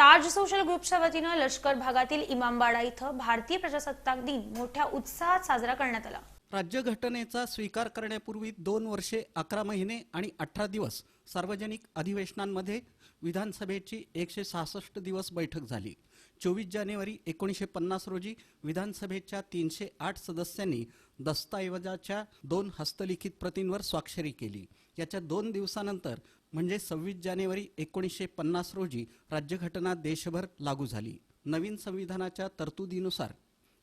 ताज social ग्रुपच्या वतीनं लष्कर भागातील इमामबाडा इथं भारतीय प्रजासत्ताक दिन मोठ्या उत्साहात साजरा करण्यात आला. राज्यघटनेचा स्वीकार करण्यापूर्वी दोन वर्षे अकरा महिने आणि अठरा दिवस सार्वजनिक अधिवेशनांमध्ये विधानसभेची एकशे सहासष्ट दिवस बैठक झाली. चोवीस जानेवारी एकोणीसशे पन्नास रोजी विधानसभेच्या तीनशे आठ सदस्यांनी दस्तऐवजाच्या दोन हस्तलिखित प्रतींवर स्वाक्षरी केली. याच्या दोन दिवसानंतर म्हणजे सव्वीस जानेवारी एकोणीसशे पन्नास रोजी राज्यघटना देशभर लागू झाली. नवीन संविधानाच्या तरतुदीनुसार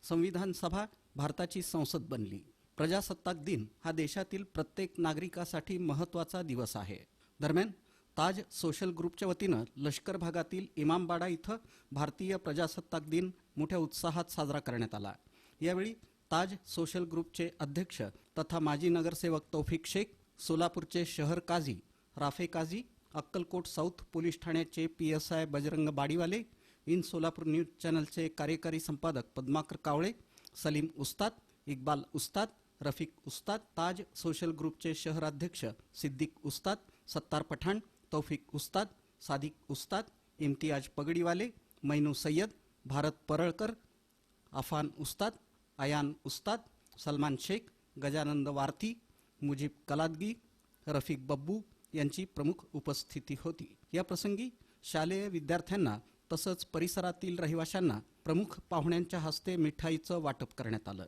संविधान सभा भारताची संसद बनली. प्रजासत्ताक दिन हा देशातील प्रत्येक नागरिकासाठी महत्त्वाचा दिवस आहे. दरम्यान ताज सोशल ग्रुपच्या वतीनं लष्कर भागातील इमामबाडा इथं भारतीय प्रजासत्ताक दिन मोठ्या उत्साहात साजरा करण्यात आला. यावेळी ताज सोशल ग्रुपचे अध्यक्ष तथा माजी नगरसेवक तौफिक शेख सोलापूरचे शहर काझी राफे काझी अक्कलकोट साऊथ पोलीस ठाण्याचे P S I Bajrang Badiwale in Solapur news चॅनलचे कार्यकारी संपादक पद्माकर कावळे सलीम उस्ताद इक्बाल उस्ताद रफिक उस्ताद ताज सोशल ग्रुपचे शहराध्यक्ष सिद्दीक उस्ताद सत्तार पठाण तौफिक उस्ताद सादिक उस्ताद इम्तियाज पगडीवाले मैनू सय्यद भारत परळकर अफान उस्ताद अयान उस्ताद सलमान शेख गजानंद वारथी मुजीब कलादगी रफिक बब्बू यांची प्रमुख उपस्थिती होती. या प्रसंगी शालेय विद्यार्थ्यांना तसंच परिसरातील रहिवाशांना प्रमुख पाहुण्यांच्या हस्ते मिठाईचं वाटप करण्यात आलं.